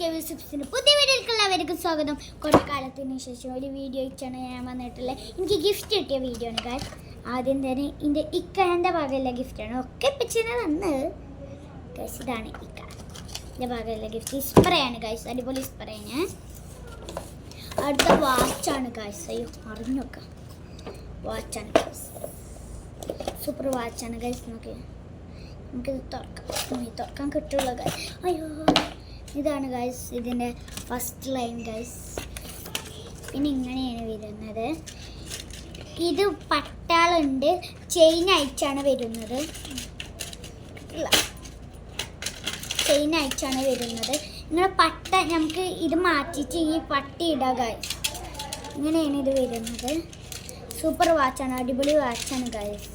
K പുതിയ വീഡിയോയിലേക്ക് എല്ലാവർക്കും സ്വാഗതം. കുറേ കാലത്തിന് ശേഷം ഒരു വീഡിയോ ഇച്ചാണ് ഞാൻ വന്നിട്ടുള്ളത്. എനിക്ക് ഗിഫ്റ്റ് കിട്ടിയ വീഡിയോ ആണ് കാര്യം ആദ്യം തന്നെ എന്റെ ഇക്കാന്റെ ഭാഗമുള്ള ഗിഫ്റ്റാണ് ഒക്കെ പിച്ചിനെ തന്നത് ഗൈസ് ഇതാണ് ഇക്ക. എന്റെ ഭാഗമുള്ള ഗിഫ്റ്റ് സ്പ്രേയാണ് ഗൈസ് അടിപൊളി സ്പ്രേയാണ് അടുത്ത വാച്ചാണ് ഗൈസ് അയ്യോ അറിഞ്ഞൊക്കെ വാച്ചാണ് ഗൈസ് സൂപ്പർ വാച്ചാണ് ഗൈസ് നോക്കി നമുക്കിത് തുറക്കാം. തുറക്കാൻ കിട്ടുള്ളൂ അയ്യോ. ഇതാണ് ഗൈസ് ഇതിന്റെ ഫസ്റ്റ് ലൈൻ ഗൈസ് പിന്നെ ഇങ്ങനെയാണ് വരുന്നത്. ഇത് പട്ടാളുണ്ട് ചെയിൻ അയച്ചാണ് വരുന്നത്. ചെയിൻ അയച്ചാണ് വരുന്നത്. ഇങ്ങനെ പട്ട നമുക്ക് ഇത് മാറ്റിയിട്ട് ഈ പട്ടി ഇടുക ഗൈസ് ഇങ്ങനെയാണ് ഇത് വരുന്നത്. സൂപ്പർ വാച്ചാണ് അടിപൊളി വാച്ചാണ് ഗൈസ്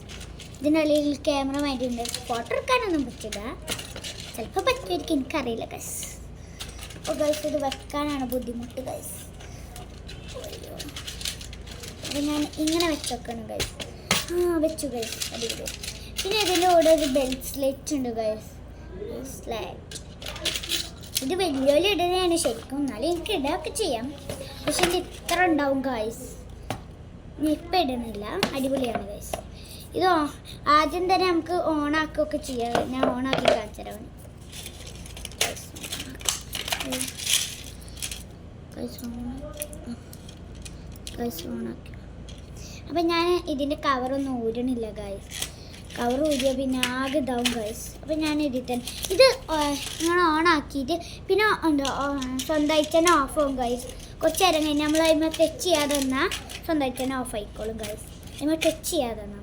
ഇതിനുള്ളിൽ ക്യാമറ മാറ്റിയിട്ടുണ്ട് ഫോട്ടോ എടുക്കാനൊന്നും പറ്റില്ല. ചിലപ്പോൾ പറ്റുമായിരിക്കും എനിക്കറിയില്ല ഗൈസ് അപ്പോൾ ഗൈസ് ഇത് വെക്കാനാണ് ബുദ്ധിമുട്ട് ഗൈസ് അപ്പോൾ ഞാൻ ഇങ്ങനെ വെച്ചേക്കണം ഗൈസ് ആ വെച്ചു ഗൈസ് അടിപൊളി. പിന്നെ ഇതിന്റെ കൂടെ ഒരു ബെൽറ്റ് സ്ലെറ്റ് ഉണ്ട് ഗൈസ് സ്ലാറ്റ് ഇത് വലിയ ഇടുന്നതാണ് ശരിക്കും. എന്നാലും എനിക്ക് ഇടുകയൊക്കെ ചെയ്യാം. പക്ഷെ ഇത് ഇത്ര ഉണ്ടാവും ഗൈസ് ഞാൻ ഇപ്പം ഇടുന്നില്ല. അടിപൊളിയാണ് ഗൈസ് ഇത് ഓ- ആദ്യം തന്നെ നമുക്ക് ഓണാക്കുകയൊക്കെ ചെയ്യാം. ഞാൻ ഓണാക്കി ഓണാക്കി അപ്പം ഞാൻ ഇതിന്റെ കവറൊന്നും ഊരണില്ല ഗൈസ് കവർ ഊരിയ പിന്നെ ആകെ ഇതാവും ഗൈസ് അപ്പം ഞാൻ തന്നെ ഇത് ഓൺ ആക്കിയിട്ട് പിന്നെ എന്താ സ്വന്തമായിട്ട് തന്നെ ഓഫ് ആവും ഗൈസ് കുറച്ച് നേരം കഴിഞ്ഞ് നമ്മൾ അതിന്മേൽ ടച്ച് ചെയ്യാതെ തന്നാൽ സ്വന്തമായിട്ട് തന്നെ ഓഫ് ആയിക്കോളും ഗൈസ് അതിന്മേൽ ടച്ച് ചെയ്യാതെ തന്നാൽ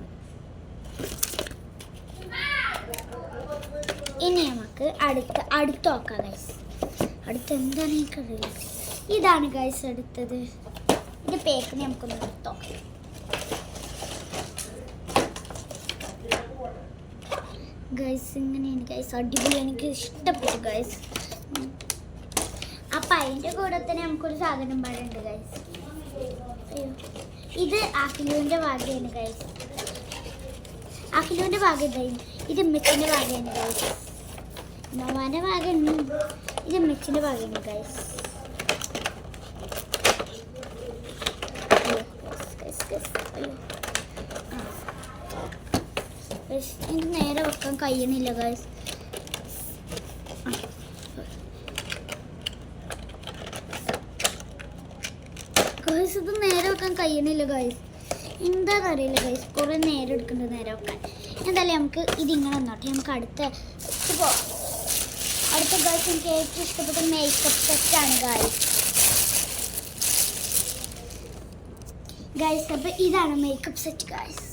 ഇനി നമുക്ക് അടുത്ത അടുത്ത് നോക്കാം ഗൈസ് അടുത്ത് എന്താണ് എനിക്കറിയില്ല ഇതാണ് ഗൈസ് എടുത്തത് ഇത് പേക്കിന് നമുക്കൊന്ന് എടുത്തോ ഗൈസ് ഇങ്ങനെയാണ് ഗൈസ് അടിപൊളി. എനിക്ക് ഇഷ്ടപ്പെട്ടു ഗൈസ് അപ്പം അതിന്റെ കൂടെ തന്നെ നമുക്കൊരു സാധനം പാടുണ്ട് ഗൈസ് ഇത് അഖിലുവിന്റെ ഭാഗ്യമാണ് ഗൈസ് അഖിലുവിന്റെ ഭാഗ്യം ഇത് മിക്കിന്റെ ഭാഗ്യമാണ് ഗൈസ് നവാന്റെ ഭാഗ്യം ഇത് മിച്ചിന്റെ ഭാഗ്യമാണ് ഗൈസ് എനിക്ക് നേരെ വെക്കാൻ കഴിയുന്നില്ല ഗൈസ് ഗൈസ് ഇത് നേരെ വെക്കാൻ കഴിയണില്ല ഗൈസ്. എന്താന്ന് അറിയില്ല ഗൈസ്. കുറേ നേരം എടുക്കുന്നുണ്ട് നേരെ വെക്കാൻ എന്തായാലും നമുക്ക് ഇതിങ്ങനെ വന്നോട്ടെ. നമുക്ക് അടുത്ത ഇപ്പോ അടുത്ത ഗൈസ് എനിക്ക് ഏറ്റവും ഇഷ്ടപ്പെട്ട മേക്കപ്പ് സെറ്റാണ് ഗൈസ് ഗൈസ് അപ്പൊ ഇതാണ് മേക്കപ്പ് സെറ്റ് ഗൈസ്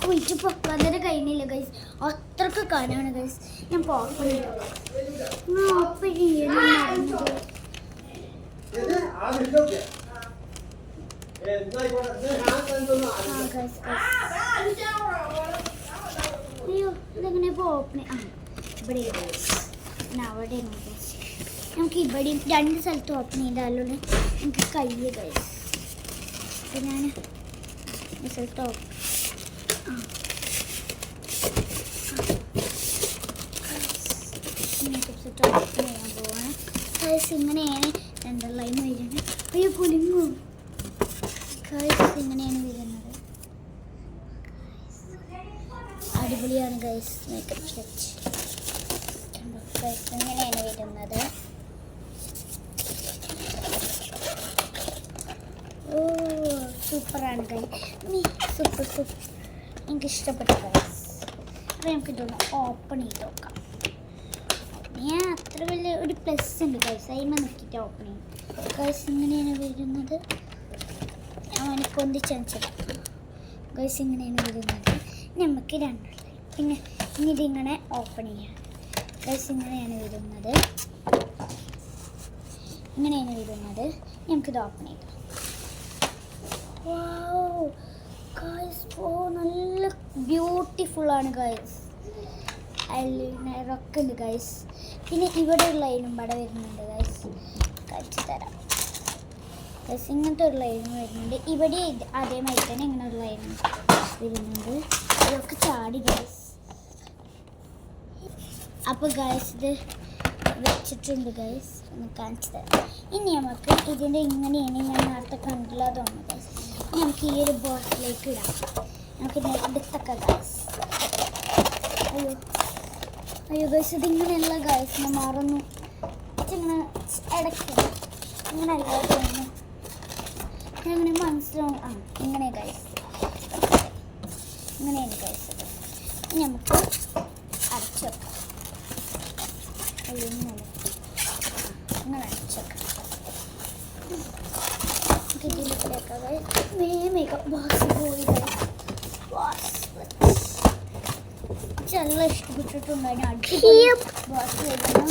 കുഴിച്ച് പൊക്കാൻ തന്നെ കഴിയുന്നില്ല ഗൈസ് അത്രയ്ക്ക് കാനാണ് ഗൈസ് ഞാൻ പോപ്പൺ ഓപ്പൺ ചെയ്യണം ആ ഗൈസ് ഗൈസ് അയ്യോ ഇതെങ്ങനെ ഇപ്പോൾ ഓപ്പൺ ആ ഇവിടെ ഞാൻ അവിടെ നമുക്ക് ഇവിടെയും രണ്ട് സ്ഥലത്ത് ഓപ്പൺ ചെയ്താലോ നമുക്ക് കയ്യ് കഴിയും അപ്പം ഞാൻ സ്ഥലത്ത് ഓപ്പൺ ഓപ്പൺ ചെയ്യാൻ പോവാണ്. ഗൈസ് ഇങ്ങനെയാണ് രണ്ട് ലൈൻ വരുന്നത്. അയ്യോ കുലുങ്ങു ഗൈസ് ഇങ്ങനെയാണ് വരുന്നത്. അടിപൊളിയാണ് ഗൈസ് മേക്കപ്പ് ഗൈസ് ഇങ്ങനെയാണ് വരുന്നത്. ഓ സൂപ്പറാണ് കൈ സൂപ്പർ സൂപ്പർ. എനിക്ക് ഇഷ്ടപ്പെട്ട ഗൈസ് അപ്പോൾ നമുക്ക് ഇതൊന്ന് ഓപ്പൺ ചെയ്ത് നോക്കാം. ഞാൻ അത്ര വലിയ ഒരു പ്ലസ് ഉണ്ട് കൈസ് അതിമ നോക്കിയിട്ട് ഓപ്പൺ ചെയ്യും. കൈസ് ഇങ്ങനെയാണ് വരുന്നത്. അവനെ പൊന്തിച്ചു കൈസ് ഇങ്ങനെയാണ് വരുന്നത്. നമുക്ക് രണ്ടുള്ള പിന്നെ ഇനി ഇതിങ്ങനെ ഓപ്പൺ ചെയ്യാം. ഗൈസ് ഇങ്ങനെയാണ് വരുന്നത്. ഇങ്ങനെയാണ് വരുന്നത്. നമുക്കിത് ഓപ്പൺ ചെയ്താം ഗൈസ് ഓ നല്ല ബ്യൂട്ടിഫുൾ ആണ് ഗൈസ് റൊക്കെ ഉണ്ട് ഗൈസ് പിന്നെ ഇവിടെ ഒരു ലൈനും ഇവിടെ വരുന്നുണ്ട് ഗൈസ് കഴിച്ചു തരാം. ഗൈസ് ഇങ്ങനത്തെ ഒരു ലൈനും വരുന്നുണ്ട്. ഇവിടെ അതേമാതിരി തന്നെ ഇങ്ങനെ ഒരു ലൈനും വരുന്നുണ്ട്. ഇതൊക്കെ ചാടി ഗൈസ് അപ്പോൾ ഗൈസ് ഇത് വെച്ചിട്ടുണ്ട് ഗൈസ് ഒന്ന് കാണിച്ചു തരാം. ഇനി നമുക്ക് ഇതിന്റെ ഇങ്ങനെയാണ് ഞാൻ നേരത്തെ കണ്ടില്ല ഗൈസ് ഇനി നമുക്ക് ഈ ഒരു ബോട്ടിലേക്ക് ഇടാം. നമുക്ക് എടുത്തൊക്കെ ഗൈസ് അയ്യോ. അയ്യോ ഗൈസ് ഇതിങ്ങനെയല്ല ഗൈസ് ഞാൻ മാറുന്നു. ഇങ്ങനെ ഇടയ്ക്ക് ഇങ്ങനെ അല്ലാതെ തോന്നുന്നു. അങ്ങനെ മനസ്സിലാവും ആ ഇങ്ങനെ ഗൈസ് ഇങ്ങനെയാണ് ഗൈസ് നമുക്ക് അടച്ചു വെക്കാം അയ്യോ ഇങ്ങനെ ഇങ്ങനെ അടച്ചു വെക്കാം നമുക്ക് ഇതിലേക്കാ വേഗം ബോസ് പോയി ബോസ് നല്ല ഇഷ്ടപ്പെട്ടിട്ടുണ്ടായിരുന്നു ബോസ് വരുന്നു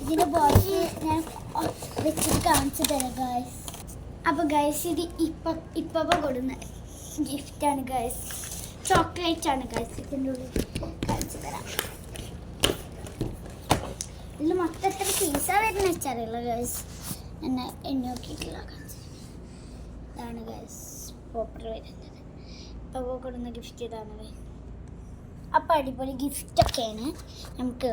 ഇതിന്റെ ബോസ് ഞാൻ വെച്ചിട്ട് കാണിച്ചു തരാം ഗായ്സ് അപ്പൊ ഗൈസ് ഇത് ഇപ്പ ഇപ്പൊ കൊടുന്ന ആണ് ഗൈസ് ചോക്ലേറ്റ് ആണ് ഗൈസ് ഇതിന്റെ ഉള്ളിൽ കാണിച്ചു തരാം. ഇതിൽ മൊത്തം എത്ര പീസാ വരുന്ന വെച്ചറിയില്ല ഗൈസ് എന്നെ എണ്ണി നോക്കിയിട്ടില്ല. ഇതാണ് ഗൈസ് പോപ്പർ വരുന്നത്. ഇപ്പൊ കൊടുന്ന ഗിഫ്റ്റ് ഇതാണ് അപ്പോൾ അപ്പം അടിപൊളി ഗിഫ്റ്റൊക്കെയാണ് നമുക്ക്